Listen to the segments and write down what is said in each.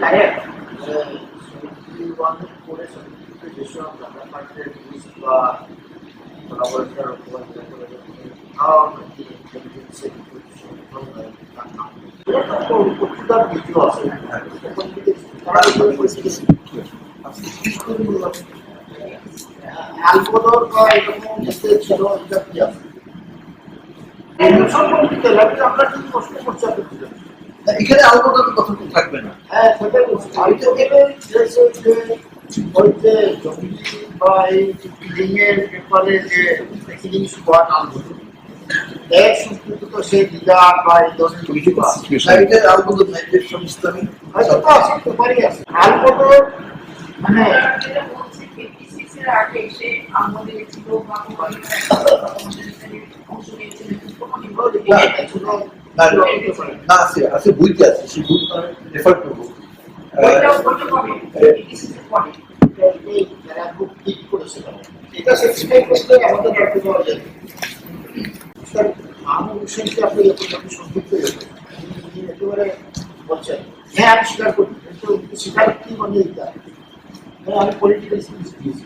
correct? List বা এরকম যেতে ছিল এটা আমরা কি প্রশ্ন করছি আপনি এখানে আলপনার কথা তো থাকবে না? হ্যাঁ বা এই ব্যাপারে যে স্কোয়াড এক সংস্কৃত তো সেই লিডার বা এই ধরনের কিছু আছে না, এখানে আলপনার নাই যে সংস্থানি হয়তো তো আছে। ব্যাপারই আছে আলপটো মানে যেটা বলছে 56 এর আগে সে আমাদের ছিল বা আমাদের এখানে অংশ নিয়েছিলেন তখন এগুলো দেখি না, না, আছে আছে বইতে আছে সেই বই রেফার করব। ওইটাও ওইটা পাবে 56 এর পরে এই যারা খুব ঠিক করেছিল এটা স্যাটিসফাই আমাদের রাখতে পাওয়া যায় স্যার আমার বিষয়টি আপনি যখন আপনি সংযুক্ত হয়েছেন তিনি একেবারে বলছেন হ্যাঁ আমি স্বীকার করি কিন্তু স্বীকার কি মানে হ্যাঁ আমি পলিটিক্যাল স্কিলস দিয়েছি।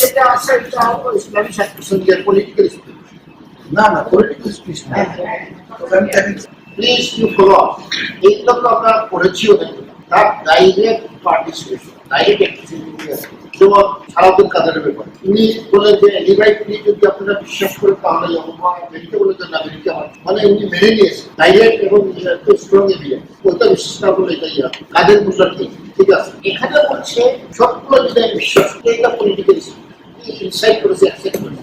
যেটা আছে এটা হলো ইসলামী পলিটিক্যাল না না পলিটিক্যাল স্পিচ না। প্লিজ ইউ ফলো এইগুলো তো আমরা পড়েছিও দেখো তার ডাইরেক্ট পার্টিসিপেশন ডাইরেক্ট অ্যাক্টিভিটি আছে। যেমন সারাদিন কাজের ব্যাপার। উনি বলে যে রিভাইভ নিয়ে যদি আপনারা বিশ্বাস করে তাহলে আমেরিকা বলে যে না আমেরিকা হয় মানে উনি মেনে নিয়েছে। ডাইরেক্ট এবং স্ট্রং এরিয়া ওইটা বিশ্বাস না করলে এটাই। কাজের মূল্য ঠিক আছে। এখানে বলছে সবগুলো যদি আমি বিশ্বাস করি এটা পলিটিক্যাল ইনসাইড করেছে অ্যাকসেপ্ট করেছে।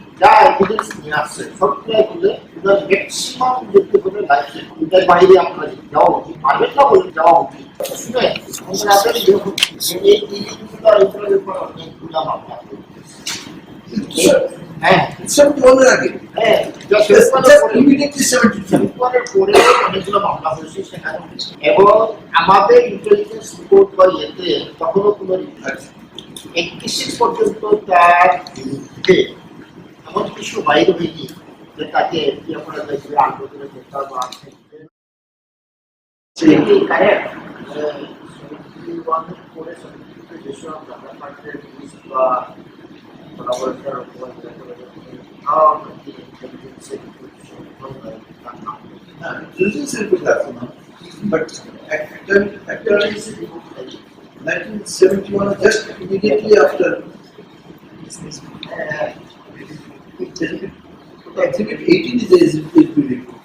যা এভিডেন্স নিয়ে আসছে সবগুলাই বলে ম্যাক্সিমাম যুক্ত করে লাইফে এটার বাইরে আপনার যাওয়া উচিত পারবেন না বলে যাওয়া উচিত। শুনে আমাদের যখন এই জিনিসগুলো এগুলোর অনেকগুলো মামলা হ্যাঁ। হ্যাঁ এবং আমাদের ইন্টেলিজেন্স রিপোর্ট বা ইয়েতে তখনও কোনো একত্রিশ পর্যন্ত তার বিরুদ্ধে এমন কিছু বাইরে হয়নি যে তাকে এফডি অপরাধ হিসেবে আন্দোলনে গ্রেপ্তার বা সেটি কারেক্ট ওয়ানের পরে সংযুক্ত যেসব জানা পার্টির লিস্ট বা collaborator of one how the intelligence তার নাম intelligence report আছে না but একটা একটা is 1971 just immediately after exhibit 18 is the SB report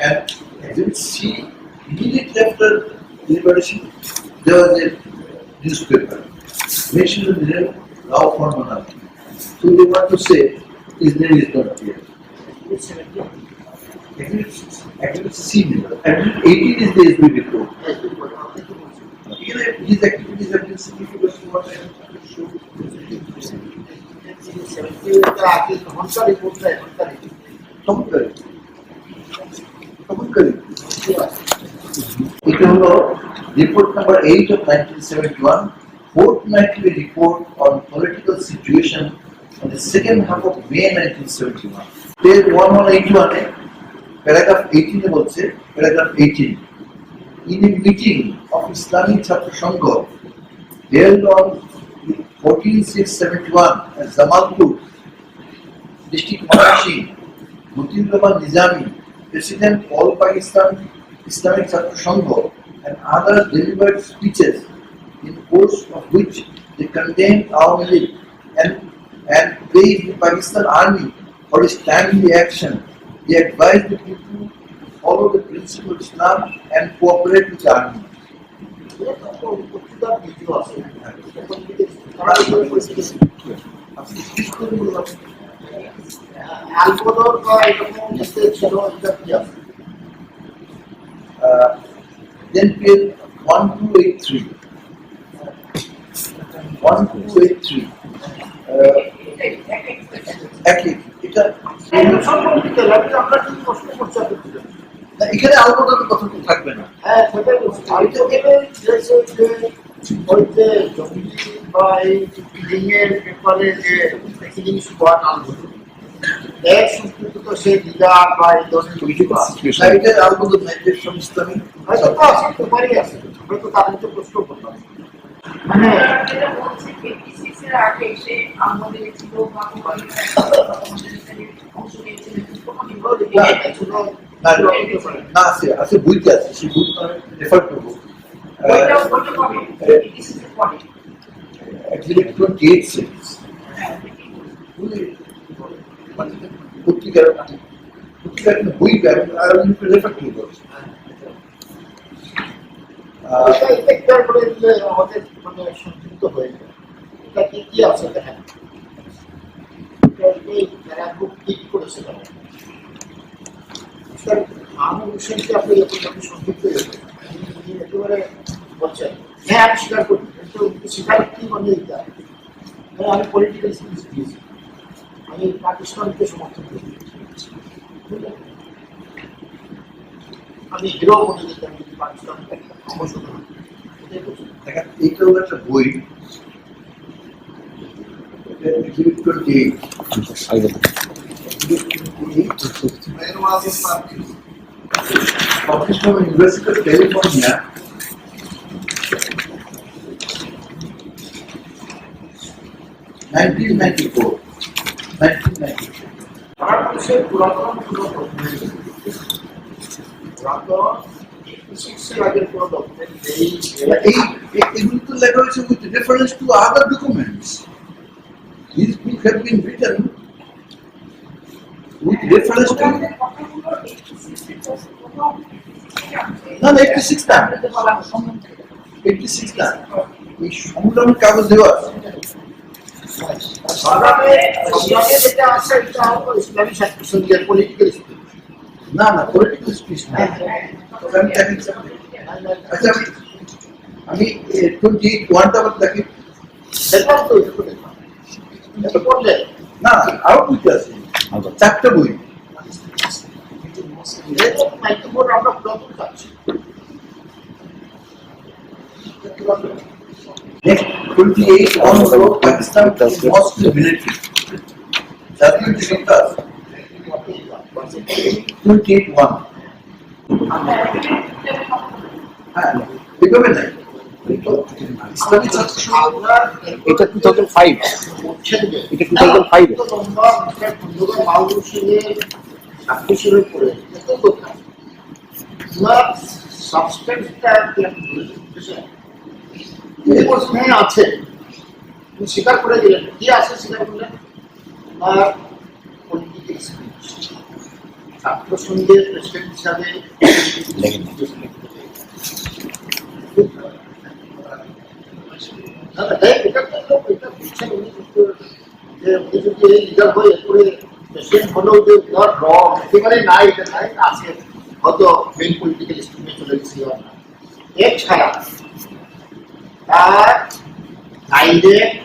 and exhibit C immediately after the liberation there was a newspaper. Mentioned in the Rao Formana so they want to say name is not here. Exhibit exhibit C exhibit 18 is the SB report his activities have been significant to what I have shown. ঘণ্টা রিপোর্টটা এখনকার চমৎকার এটা হলো report number eight of nineteen seventy one fortnightly report on political situation on the second half of May 1971. Page 1181 এ paragraph 18 এ বলছে paragraph 18 in a meeting of Islamic Chhatra Sangha held on 14671 at Zamalpur district Marashi Mutin Rahman Nizami President All Pakistan Islamic Chhatra Sangha and others delivered speeches in course of which they condemned Awami League and, and praised the Pakistan Army for its timely action. They advised the people to follow the principle of Islam and cooperate with the army. Alcohol বা এরকম যেতে ছিল এটা কি আছে 1283. 1283. একই এটা সম্পর্কিত আমরা কি প্রশ্ন করছি এখানে আলবদলের কথা তো থাকবে না। হ্যাঁ সেটাই বলছি আমি তো ভেবে যে ওই যে জঙ্গি বা এই কিলিং এর ব্যাপারে যে কিলিং স্কোয়াড আনব এর সম্পর্কে তো সেই বা এই ধরনের কিছু হয়তো তো আছে তো পারি আছে। আমরা তো তাদেরকে প্রশ্ন করলাম। মানে যেটা বলছে ফিফটি এর আগে এসে আমাদের এখানে অংশ নিয়েছিলেন আমি করব। ওইটা ওইটা কবে ফিফটি এর পরে অ্যাকচুয়ালি টোয়েন্টি এইট সিরিজ হ্যাঁ পত্রিকার পত্রিকার একটা বই আর আমি রেফার করব। আহ, এটা এটা খেয়াল করে দিলে আমাদের মানে সংযুক্ত হয়ে যায় এটা কি কি আছে দেখেন এটা এই যারা খুব ঠিক করেছে তারা। স্যার, মাহমুদ হোসেনকে আপনি যখন আপনি সংযুক্ত একেবারে বলছেন হ্যাঁ আমি স্বীকার করি কিন্তু স্বীকার কি মানে এটা? হ্যাঁ আমি পলিটিক্যাল স্পিচ দিয়েছি আমি পাকিস্তানকে সমর্থন করি। আমি হিরো মনে দেখেন একটা বই। Twenty Eight published from University of California. Nineteen ninety-four. Nineteen ninety-four. তারা বলছে পুরাতন কোনো ডকুমেন্ট পুরাতন সিক্সের আগের কোনো ডকুমেন্ট নেই এই এ- এগুলো তো লেখা হয়েছে with reference to other documents. These books have been written with reference to না না এইটটি সিক্স না এইটটি সিক্স না এই সংগ্রাম কাগজ দেওয়া না না পলিটিক্যাল স্পিচ না। আচ্ছা আমি টোয়েন্টি ওয়ানটা দেখি। না আরও বইতে আছে। চারটা বই। যেহেতু মাইক্রোফোন আমরা পুরাতন পাচ্ছি নেক্সট টোয়েন্টি এইট ওয়ান হলো পাকিস্তান মস্ট মিলিটারি জাতীয় জীবনটা টোয়েন্টি এইট ওয়ান হ্যাঁ এভাবে নাই ইসলামী ছাত্র এটা 2005 বলছেন যে এটা 2005 এত লম্বা মিস্টার খন্দকার মাহবুব সিংয়ের সাক্ষী হিসেবে পড়ে এত কথা তোমার সাবস্টেন্সটা কি আপনি বুঝেছেন এই প্রশ্নে আছে স্বীকার করে দিলেন কি আছে স্বীকার করলেন পলিটিক্যাল ছাত্র সংঘের প্রেসিডেন্ট হিসাবে এছাড়া তার ডাইরেক্ট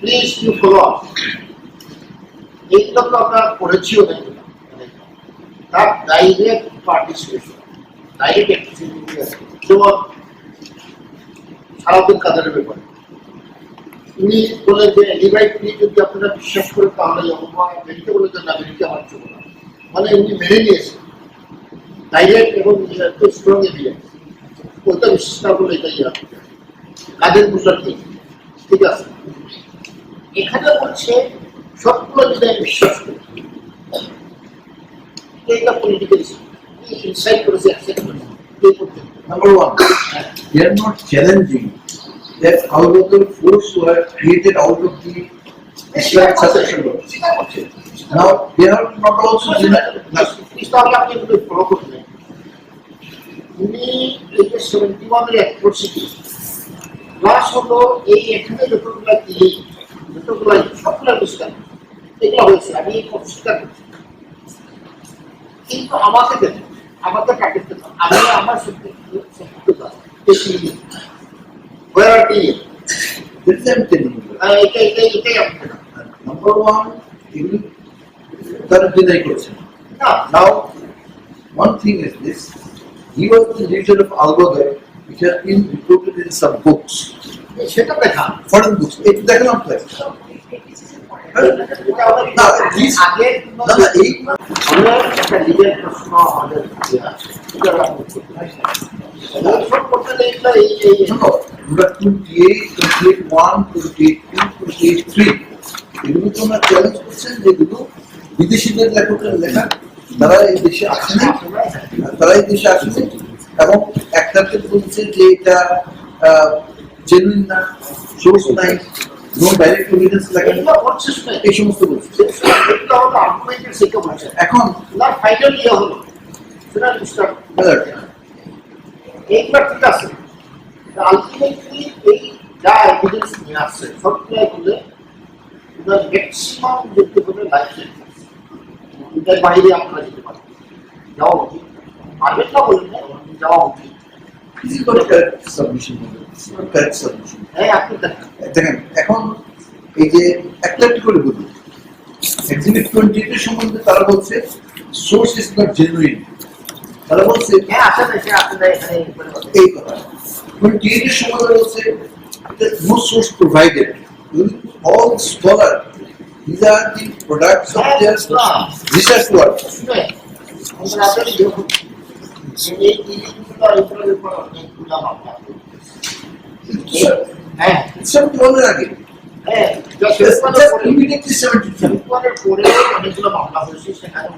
প্লিজ ইউ ফলো এইগুলো তো আমরা এগুলো। তার ডাইরেক্ট পার্টিসিপেশন ডাইরেক্ট অ্যাক্টিভিটি যেমন সারাদিন কাজের ব্যাপারে। উনি বলেন যে এলিভাইট নিয়ে যদি আপনারা বিশ্বাস করেন তাহলে আমেরিকা বলে যে নাগরিককে আমার চলবে না। মানে উনি মেনে নিয়েছেন। ডাইরেক্ট এবং এত স্ট্রং এভিডেন্স ওইটা বিশ্বাস না করলে এটাই মুসার নেই ঠিক আছে। এখানে বলছে সবগুলো যদি আমি বিশ্বাস করি, এটা পলিটিক্যাল ইনসাইড করেছে অ্যাকসেপ্ট করেছে। এই পর্যন্ত Number one, they are not challenging that the force were created out of the Islamic succession law. Now, they are not also উনি এই যে সেভেন্টি ওয়ানের অ্যাট্রোসিটি প্লাস হলো এই এখানে যতগুলো দিলি যতগুলো সবগুলো পরিষ্কার এগুলো হয়েছে আমি অস্বীকার করছি কিন্তু আমাকে দেন আমাকে টার্গেট দেন আমি আমার সম্পৃক্ততা Where are we? This is I'm telling you. আহ, এটা এটা এটাই আপনি Number one, এগুলি তারা deny করছে। না Now, one thing is this, he was the leader of Algoga, which has been reported in some books, সেটা দেখান foreign books. একটু দেখলাম তো বিদেশিদের লেখকের লেখা তারা এই দেশে আসেনি তারা এই দেশে আসেনি এবং একটাতে বলছে যে এটা জেনুইন না এই সমস্ত বলছে। এগুলো হলো আর্গুমেন্টের শিক্ষা বলছে এখন ওনার ফাইনাল ইয়ে হলো। সেটা এইবার ঠিক আছে। আলটিমেটলি এই যা এভিডেন্স নিয়ে আসছে সবগুলাই বলে ওনার ম্যাক্সিমাম যেতে হবে লাইফ সেন্টেন্স বাইরে আপনারা যেতে পারেন যাওয়া উচিত। পারবেন না যাওয়া উচিত। হ্যাঁ দেখেন এখন এই যে একটা করে বলি এক্সিবিট টোয়েন্টি সম্বন্ধে তারা বলছে সোর্স ইজ নট জেনুইন তারা বলছে হ্যাঁ। এই কথা টোয়েন্টি এইট সম্বন্ধে বলছে no source provided all scholar These are the products of their research work. এই জিনিসগুলো এগুলোর উপর অনেকগুলো মামলা হ্যাঁ। হ্যাঁ। অনেকগুলো মামলা হয়েছে সেখানে।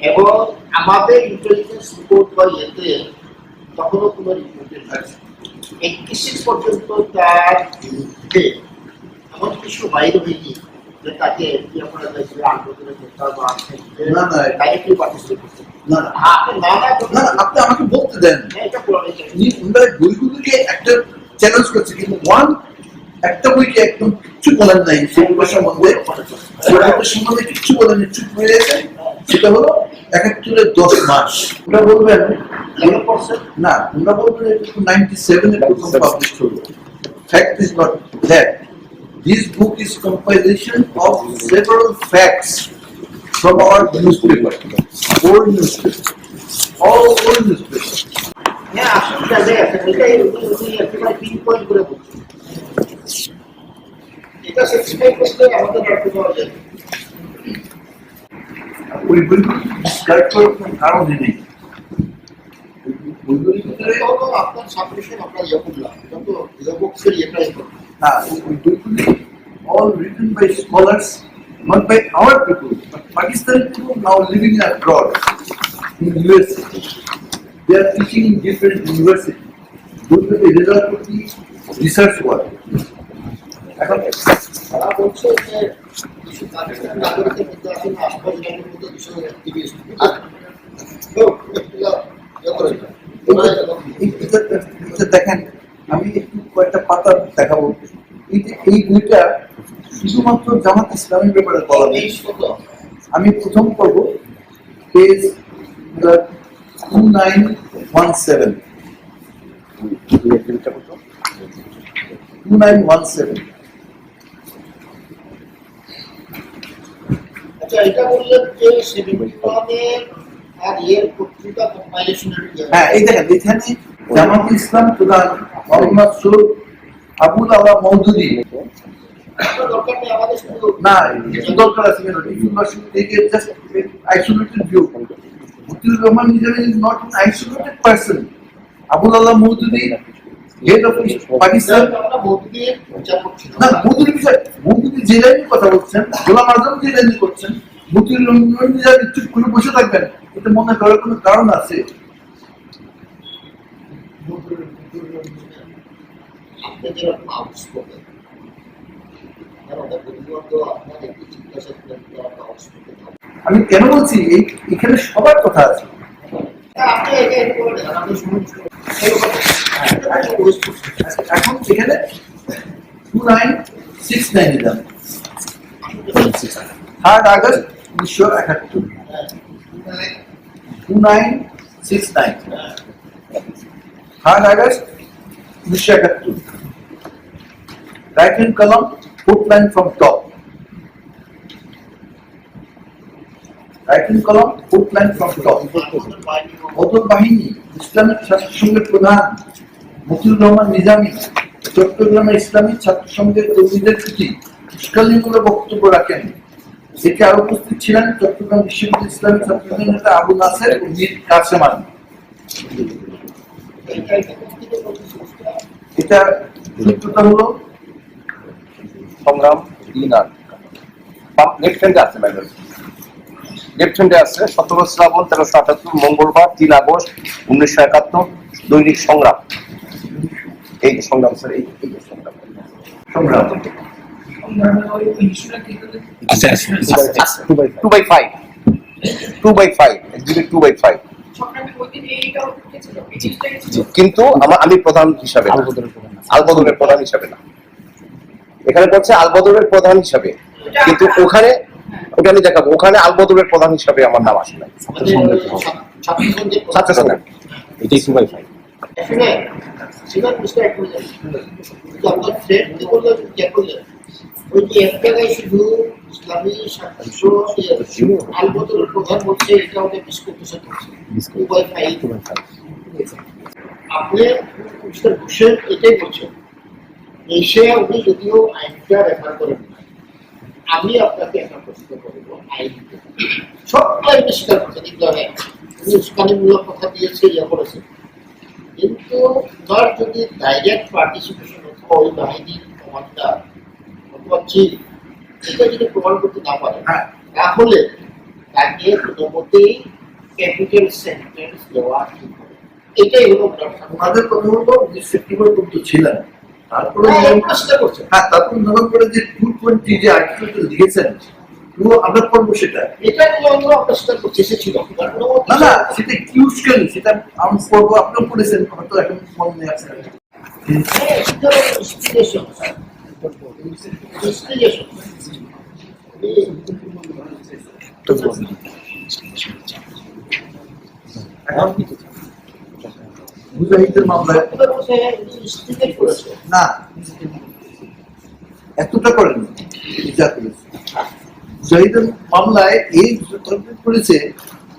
এবং আমাদের ইন্টেলিজেন্স রিপোর্ট বা ইয়েতে তখনও কোনো রিপোর্টের এইটি সিক্স পর্যন্ত তার বিরুদ্ধে এমন কিছু বাইরে হয়নি। যে তাকে কি আমরা হিসেবে আন্দোলনে গ্রেপ্তার বা না, না। ডাইরেক্টলি পার্টিসিপেট করতে না। না আপনি না না না না, আপনি আমাকে বলতে দেন। হ্যাঁ, এটা পুরানো বইগুলোকে একটা চ্যালেঞ্জ করছে কিন্তু ওয়ান একটা বইকে একদম কিচ্ছু বলেন নাই সেগুলো সম্বন্ধে। সেগুলোর সম্বন্ধে কিচ্ছু বলেন চুপ হয়ে গেছে। সেটা হলো একাত্তরের দশ মাস ওরা বলবেন? না ওরা বলবেন নাইনটি সেভেনে প্রথম পাবলিশ হলো। Fact is not that this book is compilation of several facts from our newspaper, old newspaper, all old newspaper. হ্যাঁ আসলে জায়গায় আছে এটাই উনি উনি একেবারে পিন পয়েন্ট করে বলছেন এটা স্যাটিসফাই করতে আমাদের রাখতে পাওয়া যায় ওই বইগুলো ডিসকার্ড করার কোনো কারণই নেই। ওইগুলির ভিতরে এটা হলো আপনার সাবমিশন আপনার ইয়ে করলাম এটা তো ইয়ে এটাই করলাম না ওই বইগুলি all written by scholars not by our people but Pakistani people now living in abroad in USA they are teaching in different universities those are the result of the research work এখন তারা বলছে যে কিছু পাকিস্তান নাগরিকের মধ্যে আছে না আশপাশ জনের মধ্যে কিছু অ্যাক্টিভিস্ট তো এগুলো ইয়ে করে দেয়। ওরা এটা করবে। এই- এটা- এটা দেখেন আমি একটু কয়েকটা পাতা দেখাবো এই বইটা শুধুমাত্র জামাত ইসলামের ব্যাপারে বলা? আমি প্রথম পর্ব page two nine one seven two nine one seven আচ্ছা এটা বললেন যে আর ইয়ের পত্রিকা কম্পাইলেশনের হ্যাঁ এই দেখেন এখানে জামাত ইসলাম প্রধান মোহাম্মদ সুর আবুল আল্লাহ শুধু না দরকার আছে কেন? Isolated view Rahman Nizami is not isolated person Abul Ala Maududi head of Pakistan না মৌদুদি বিষয় লাইনে কথা বলছেন, গোলাম আজম করছেন মতিউর রহমান নিজামী চুপ করে বসে থাকবেন। এটা মনে করার কোনো কারণ আছে আপনি যেরকম আউটস্পোকেন আমাদের বন্ধুবান্ধব আপনার একটি জিজ্ঞাসা করেন যে আমরা আউটস্পোকেন আমি কেন বলছি? এখানে সবার কথা আছে। এখন এখানে টু নাইন সিক্স নাইনে যান। থার্ড আগস্ট উনিশশো একাত্তর। Two nine six nine third August উনিশশো একাত্তর। Right hand column foot line from top writing column foot line from top Badr বাহিনী, ইসলামিক ছাত্র সংঘের প্রধান মতিউর রহমান নিজামী, চট্টগ্রামের ইসলামিক ছাত্র সংঘের কর্মীদের প্রতি উস্কানিমূলক বক্তব্য রাখেন। এতে আরও উপস্থিত ছিলেন চট্টগ্রাম বিশ্ববিদ্যালয় ইসলামিক ছাত্র নেতা আবু নাসের ও মীর কাসেমান। এটা সূত্রটা হলো সংগ্রাম দিন আর লেফট হ্যান্ডে আছে ম্যাডাম লেফট হ্যান্ডে আছে সতেরো শ্রাবণ তেরোশো আটাত্তর মঙ্গলবার তিন আগস্ট উনিশশো একাত্তর দৈনিক সংগ্রাম। এই যে সংগ্রাম স্যার এই Sangram. Two by five two by five two by কিন্তু আমার আমি প্রধান হিসাবে না। আলবদরের প্রধান হিসাবে না। এখানে বলছে আলবদরের প্রধান হিসাবে। কিন্তু ওখানে ওটা আমি দেখাবো ওখানে আলবদরের প্রধান হিসাবে আমার নাম আসে না। ছাত্র এটাই ওই যে এক জায়গায় শুধু ইসলামী ছাত্র আলবদরের প্রধান বলছে এটা ওদের উভয় ফাইল আপনি মিস্টার হোসেন এটাই বলছেন। এসে উনি যদিও আইনটা রেফার করেন না আমি আপনাকে একটা প্রশ্ন করব আইন সব আইনে স্বীকার করছেন হ্যাঁ উনি উস্কানিমূলক কথা দিয়েছে ইয়ে করেছে। কিন্তু তার যদি ডাইরেক্ট পার্টিসিপেশন অথবা ওই বাহিনীর কমান্ডার অথবা চিফ এটা যদি প্রমাণ করতে না পারে হ্যাঁ। তাহলে তাকে কোনোমতেই ক্যাপিটাল সেন্টেন্স দেওয়া ঠিক হবে এটাই হলো ওনাদের হলো যে সেপ্টেম্বর পর্যন্ত ছিলেন। তারপরে হ্যাঁ, যে- চেষ্টা করছে হ্যাঁ তারপর ধরা করে যে টু টোয়েন্টি যে আর্টিকেলটা লিখেছেন পুরো আমরা করব সেটা। এটা নিয়ে আমরা অপ্রস্থান করছি সে ছিল। না না সেটা কি উস্কানি সেটা আমি আপনিও পড়েছেন হয়তো এখন হ্যাঁ, স্যার। Inspiration। এখন মুজাহিদের মামলায়। না। এতটা করেন যা করেছে। মুজাহিদের মামলায় এই তর্ক করেছে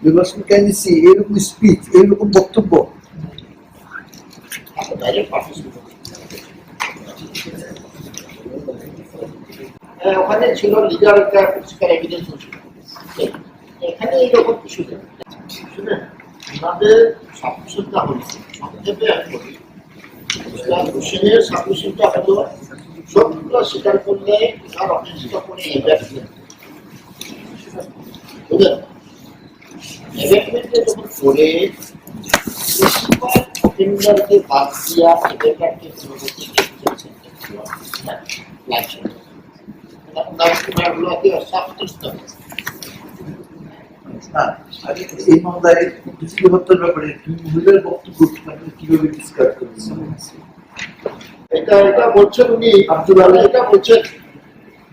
বিভাষণ কাহিনী এইরকম স্পিচ এইরকম বক্তব্য। ওখানে ছিল লিগাল একটা এখানে আমাদের সাবমিশনটা হয়েছে? সংক্ষেপে আমি বলি ইসলাম হোসেনের সাবমিশনটা হলো সবগুলো স্বীকার করলে তার করে বুঝলেন? এভ্যাকমেন্টে যখন করে প্রিন্সিপাল অফেন্ডারকে বাদ দিয়া এভ্যাকারকে পরবর্তী ক্যাপিটাল সেন্টেন্স দেওয়া লাইফ সেন্টেন্স ওনার ওনার হলো কি সাবস্টেন্স দেওয়া না আগে এই মামলায় বিজলি হত্যার ব্যাপারে তুমি মহিলার বক্তব্য কীভাবে ডিসকাস করেছেন এটা এটা বলছেন উনি আব্দুল আল্লাহ এটা বলছেন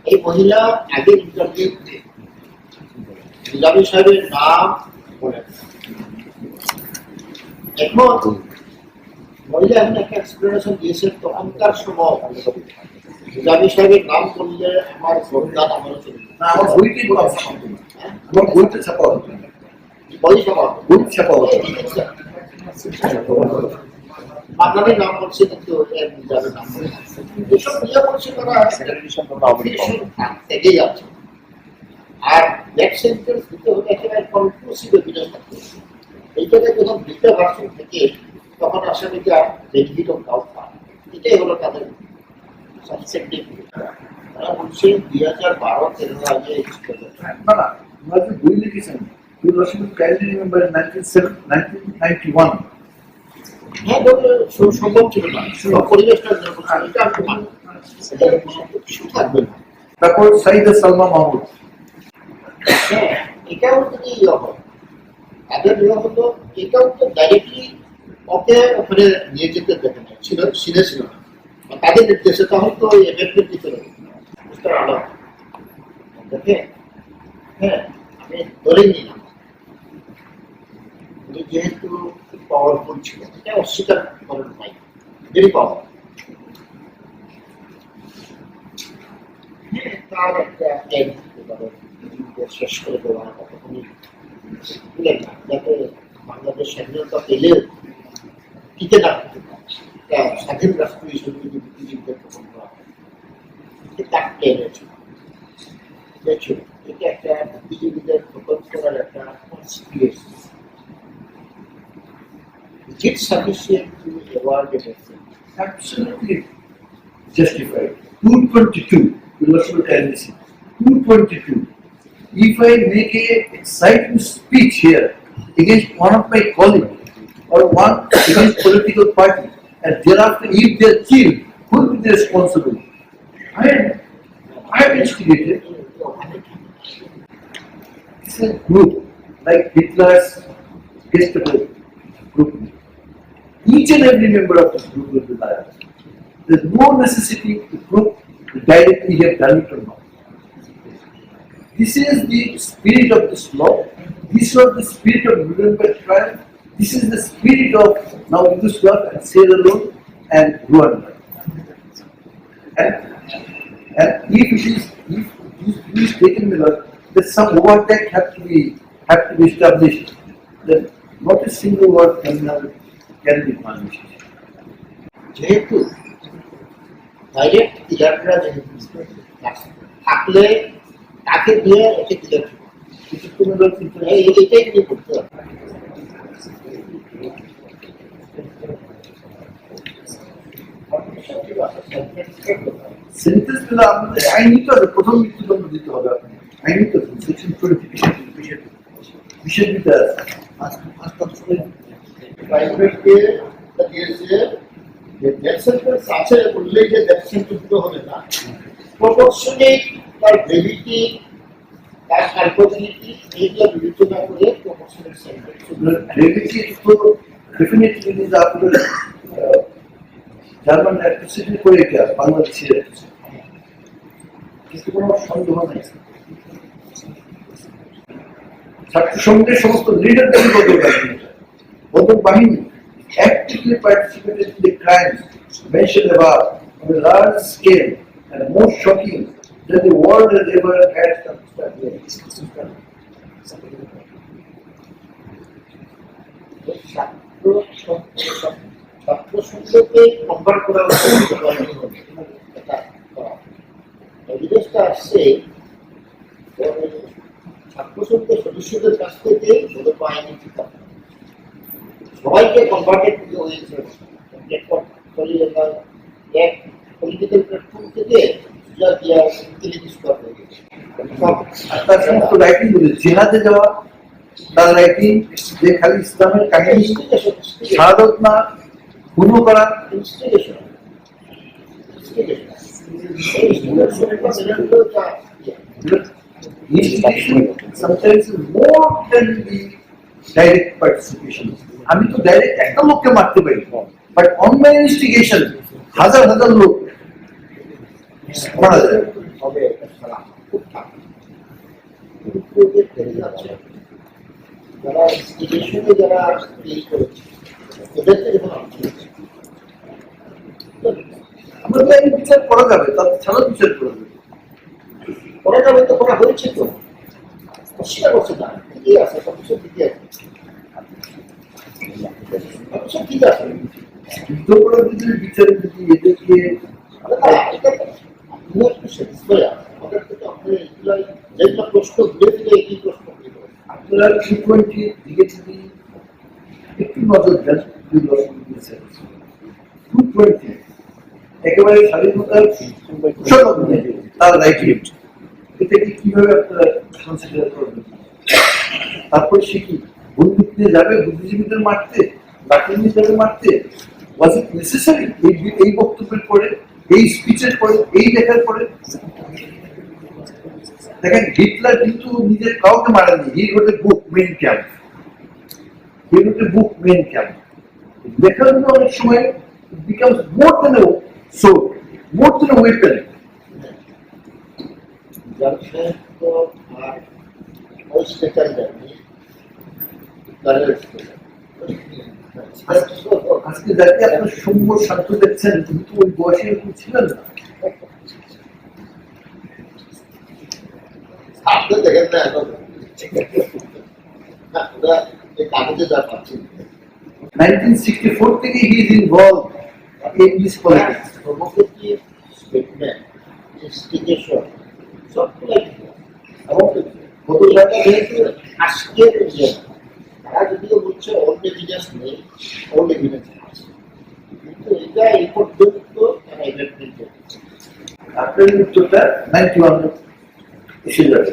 এই মহিলা আগে ইন্টারভিউ নিজামী সাহেবের নাম বলেন। এখন মহিলা এমন একটা এক্সপ্লেনেশন দিয়েছেন তখনকার সময় নিজামী সাহেবের নাম করলে আমার আমার চলে না বই সভা বই ছাপা হতো না মান্নানের নাম বলছে কিন্তু নাম বলছে না। এসব নিয়ে বলছে তারা এগিয়ে যাচ্ছে। আর ব্যাক সেন্টেন্স দিতে হলে একেবারে কনক্লুসিভ এভিডেন্স থাকতে হবে। যখন দুইটা ভার্সন থেকে তখন আসামিটা বেনিফিট অফ ডাউট পায় এটাই হলো তাদের সাবসেক্টিভ তারা বলছে দুই হাজার বারো তেরো আগে যে বই লিখেছেন ইউ রসিদ carry remember nineteen nineteen ninety one হ্যাঁ সম্ভব ছিল না। পরিবেশটা এটা আমি মানি এটার থাকবে না। তারপর সাইদা সালমা মাহমুদ। হ্যাঁ এটাও যদি ইয়ে হয় তাদের ইয়ে হতো এটাও তো ডাইরেক্টলি ওকে ওখানে নিয়ে যেতে দেবে না। ছিল সিনে ছিল না। তাদের নির্দেশে তখন তো দিতে হবে। বুঝতে পারলাম। হ্যাঁ। আমি ধরে খুব পাওয়ারফুল এটা অস্বীকার করেন ভেরি পাওয়ার পারে। স্বাধীনতা স্বাধীন রাষ্ট্র হিসেবে যদি বুদ্ধিজীবীদের গ্রহণ করা হয়, এটা that ele quer e dividir por condição eletrônica com espíritos. It is sufficient to avoid the message. Absolutely justified. 222, philosophical tendency. 2.2. If I make a exciting speech here against one of my colleagues or one against political party, and thereafter if they are killed, who will be responsible? I am. I am instigated. It's a group like Hitler's Gestapo group. Each and every member of this group will be liable. There's no necessity to prove directly you have done it or not. This is the spirit of this law. This was the spirit of Nuremberg trial. This is the spirit of now Yugoslavia and Sierra Leone and Rwanda. And, and if it is, if this view is taken Miller, that some overtake have to be, have to be established, then not a single word criminal can be punished. যেহেতু direct ডিলাররা যেহেতু থাকলে তাকে দিয়ে একে dealer কিছু কোনো লোক কিন্তু এই এটাই নিয়ে করতে হবে সেন্টেন্সগুলো আমাদের আইনি তো প্রথম মৃত্যুদণ্ড দিতে হবে আপনি আইনি তো সেকশন টোয়েন্টি বিশেষ দিতে আছে প্রাইভেটকে দিয়েছে যে ডেথ সেন্টেন্স আছে বললেই যে ডেথ সেন্টেন্স হবে না প্রপোর্শনেট তার গ্রেভিটি তার সার্কোজিনিটি এইগুলো বিবেচনা করে প্রপোর্শনেট সেন্টেন্স গ্রেভিটি তো ডেফিনেটলি আপনাদের জার্মান অ্যাট্রোসিটি করে এটা বাংলাদেশের কিন্তু কোনো সন্দেহ নেই ছাত্র সংঘের সমস্ত লিডারদের বদল বাহিনী বদল বাহিনী actively participated in the crimes mentioned above on a large scale and most shocking that the world has ever had ছাত্র করা আসছে সদস্যদের কাছ থেকে ঠিক সবাইকে কনভার্টেড হয়েছে। এক পলিটিক্যাল প্ল্যাটফর্ম থেকে ইন্টেলিজেন্স করা জেহাদে যাওয়া তার রাইটিং যে খালি ইসলামের কাহিনী শাহাদত না খুন করা ইনস্টিগেশন. আমি তো ডাইরেক্ট একটা লোককে মারতে পারি বাট অন মাই ইনস্টিগেশন হাজার হাজার লোক মারা যায় এই করেছে ওদেরকে যখন অর্থ হচ্ছে আমরা তো বিচার করা যাবে তার ছাড়া বিচার করা যাবে। করা যাবে তো করা হয়েছে তো। অস্বীকার করছে না ঠিকই আছে? সবকিছু ঠিকই আছে? একটু আপনারা টি টোয়েন্টি দিকে নজর দেন, দুই টোয়েন্টি একেবারে স্বাধীনতার তার রাইট এটাকে কীভাবে আপনারা কনসিডার করবেন? তারপর সে কি নিয়ে যাবে বুদ্ধিজীবীদের মারতে যাবে মারতে? ওয়াজ ইট নেসেসারি এই এই বক্তব্যের পরে এই স্পিচের পরে এই লেখার পরে? দেখেন হিটলার কিন্তু নিজের কাউকে মারেননি he wrote book Mein Kampf he wrote book Mein Kampf লেখার জন্য অনেক সময় becomes more than a weapon Jamshed তো আর ওই স্টেটাস দেয়নি তাদের আজকে যাকে আপনার সৌম্য শান্ত দেখছেন তুমি তো ওই বয়সে এরকম ছিলেন না। আপনি দেখেন না এখন। না, ওরা এই কাগজে যা পাচ্ছি। 1964 থেকে he is involved in this politics. Provocative Chapter 91 Isildur.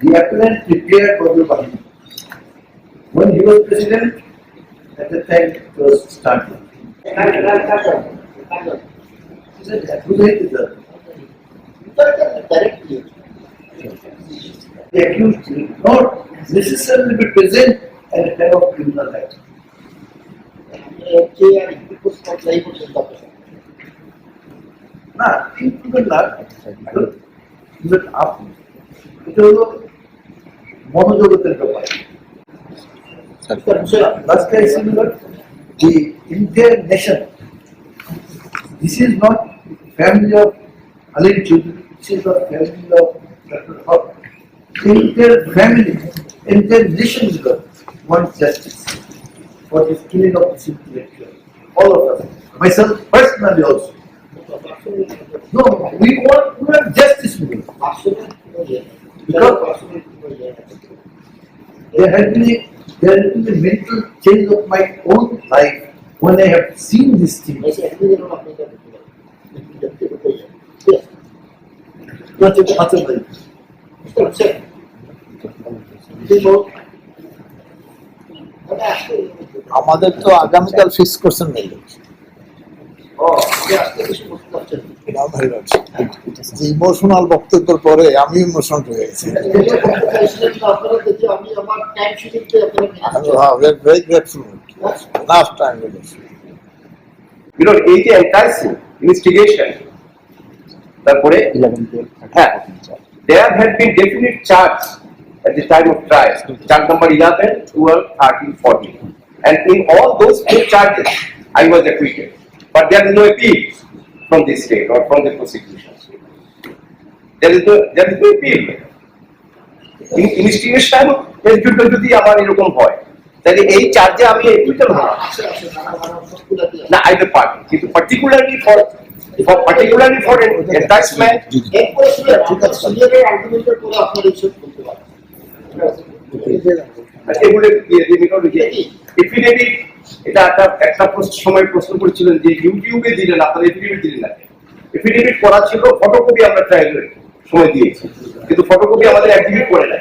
The appellant prepared for the body. When he was president, at the time it was started. He said, accusate is the. The accused will not necessarily be present at the time of criminal act. যে আর একটু প্রশ্ন এই পর্যন্ত আপনার না included না even আপনি এটা হলো মনোজগতের ব্যাপার Last I similar, the entire nation. This is not family of Ali children, this is not family of Dr. Haq. The entire family, entire nation is God, wants justice for the killing of this intellectual. All of us, myself personally also. No, we want, we want justice. we want. Personal কোনো ইয়ে নেই। Because- personal কোনো ইয়ে নেই। There has been, a- there has been a mental change of my own life when I have seen these things. এসে একদিন যেন আপনি এটা দেখতে পারেন। ব্যক্তিগত ইয়ে। ঠিক আছে? Nothing, nothing like this. বুঝতে পারছেন? কিন্তু মানে আজকে আমাদের তো আগামীকাল ফিক্স করছেন নেই ইমোশনাল বক্তব্যের পরে আমি ইমোশনাল হয়ে গেছি। এই তারপরে হ্যাঁ there had been definite charge at the time of trial, charge number 11 12 13 14 and all those four i was acquitted. But there is no appeal from the state or from the prosecution. There is no there is no appeal. Investigation executive যদি আমার এরকম হয় তাহলে এই চার্জে আমি দিয়ে আছে। না আইদার পার্টি কিন্তু particularly for for particularly for শুনে আপনার সিনিয়রের আর্গুমেন্টের পরে আপনার এইসব বলতে পারেন এগুলো এফিডেভিট এটা একটা একটা সময় প্রশ্ন করেছিলেন যে ইউটিউবে দিলেন, আপনারা এফিডেভিট দিলেন না এফিডেভিট করা ছিল ফটোকপি আমরা ট্রায়ালের সময় দিয়েছি। কিন্তু ফটোকপি আমাদের একদিনই করে আমরা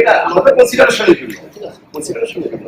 এটা আমাদের কনসিডারেশনের জন্য কনসিডারেশনের জন্য.